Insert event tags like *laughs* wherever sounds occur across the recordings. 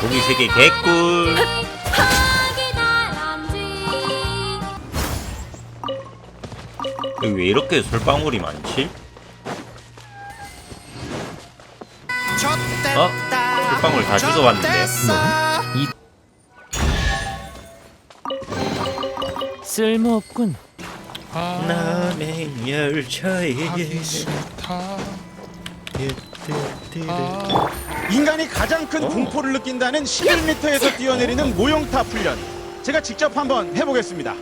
고기 세개 개꿀. 왜 이렇게 솔방울이 많지? 어? 솔방울 다 주워왔는데. 쓸모없군. 남의 열차에 인간이 가장 큰 공포를 느낀다는 11m에서 뛰어내리는 모형탑 훈련. 제가 직접 한번 해보겠습니다.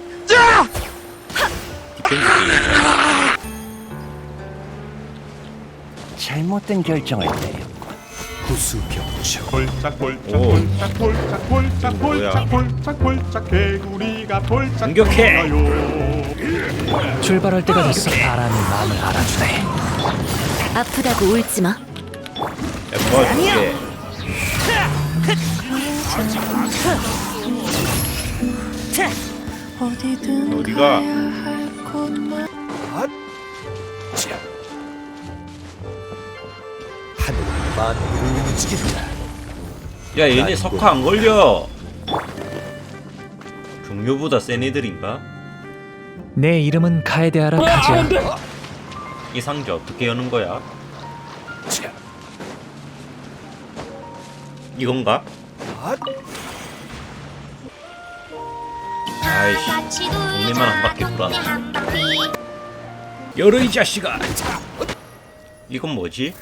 게임 잘못된 결정을 내렸군. 폴짝 폴짝 개구리가 폴짝 공격해! 출발할 때가 됐어. 바람이 마음을 알아주네. 아프다고 울지 마. 야 도와줄게 어디가 야 얘네 석화 안 걸려 종료보다 센 애들인가? 내 이름은 카에데아라 카지야. 이 상자 어떻게 여는 거야? 이건가? 아이씨 동네만 한 바퀴 돌아 이 자식아 이건 뭐지?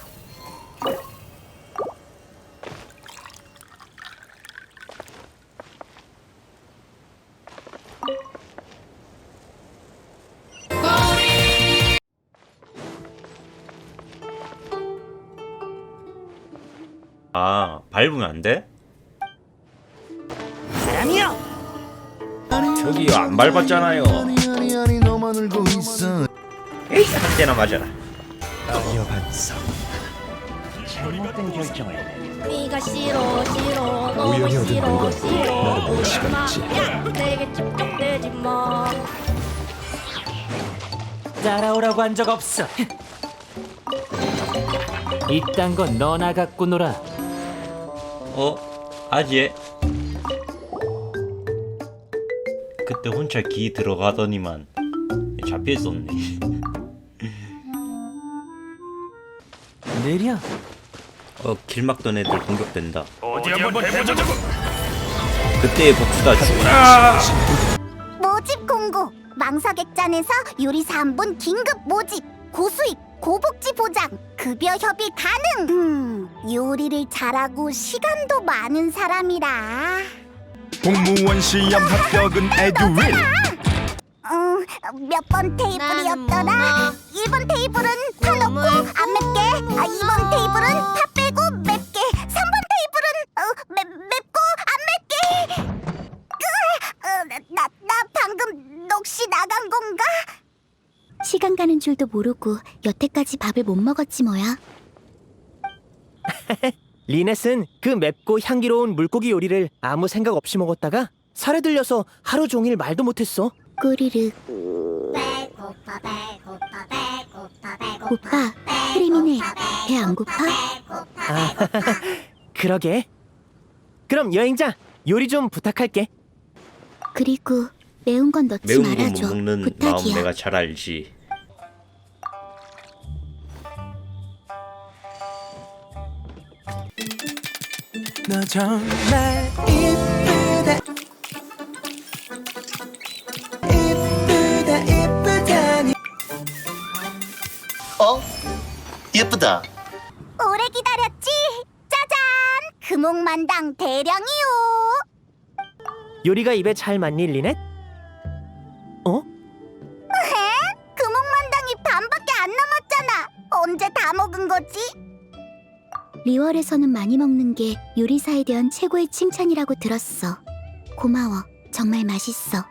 아 밟으면 안 돼? 저기요 안 밟았잖아요. 에이 한 대나 맞아라. 잘못된 결정을. 네가 싫어 싫어 너무 싫어 싫어. 오지. 마 내게 집중되지 마. 따라오라고 한 적 없어. *laughs* 이딴 건 너나 갖고 놀아. 어? 아재? 그때 혼자 기 들어가더니만 잡혀있었네. 느려. *laughs* 어 길막던 애들 공격된다. 어디 한번 해보자고! 그때의 복수다. 죽어라 모집 공고! 망사객잔에서 요리 3분 긴급 모집! 고수익 고복지 보장 급여 협의 가능. 음, 요리를 잘하고 시간도 많은 사람이라. 공무원 시험 합격은 에듀윌. 음, 몇 번 테이블이었더라? 1번 테이블은 파 넣고 안 맵게 아, 2번 테이블은 파 빼고 맵게 3번 테이블은 어, 맵, 맵고 안 맵게. 으, 어, 나, 나, 나 방금 넋이 나간 건가? 시간 가는 줄도 모르고 여태까지 밥을 못 먹었지 뭐야 *laughs* 리넷은 그 맵고 향기로운 물고기 요리를 아무 생각 없이 먹었다가 살에 들려서 하루 종일 말도 못했어. 꼬리를 오빠 크리미네 배 안 고파? 아, *laughs* 그러게. 그럼 여행자 요리 좀 부탁할게. 그리고 매운 건 넣지 매운 거 못 말아줘 먹는 마음 부탁이야 내가 잘 알지 너 정말 이쁘다. 이쁘다 이쁘다니. 어? 예쁘다. 오래 기다렸지? 짜잔 금옥만당 대령이요 요리가 입에 잘 맞니 리넷? 어? 금옥만당이 반밖에 안 남았잖아 언제 다 먹은 거지? 리월에서는 많이 먹는 게 요리사에 대한 최고의 칭찬이라고 들었어. 고마워. 정말 맛있어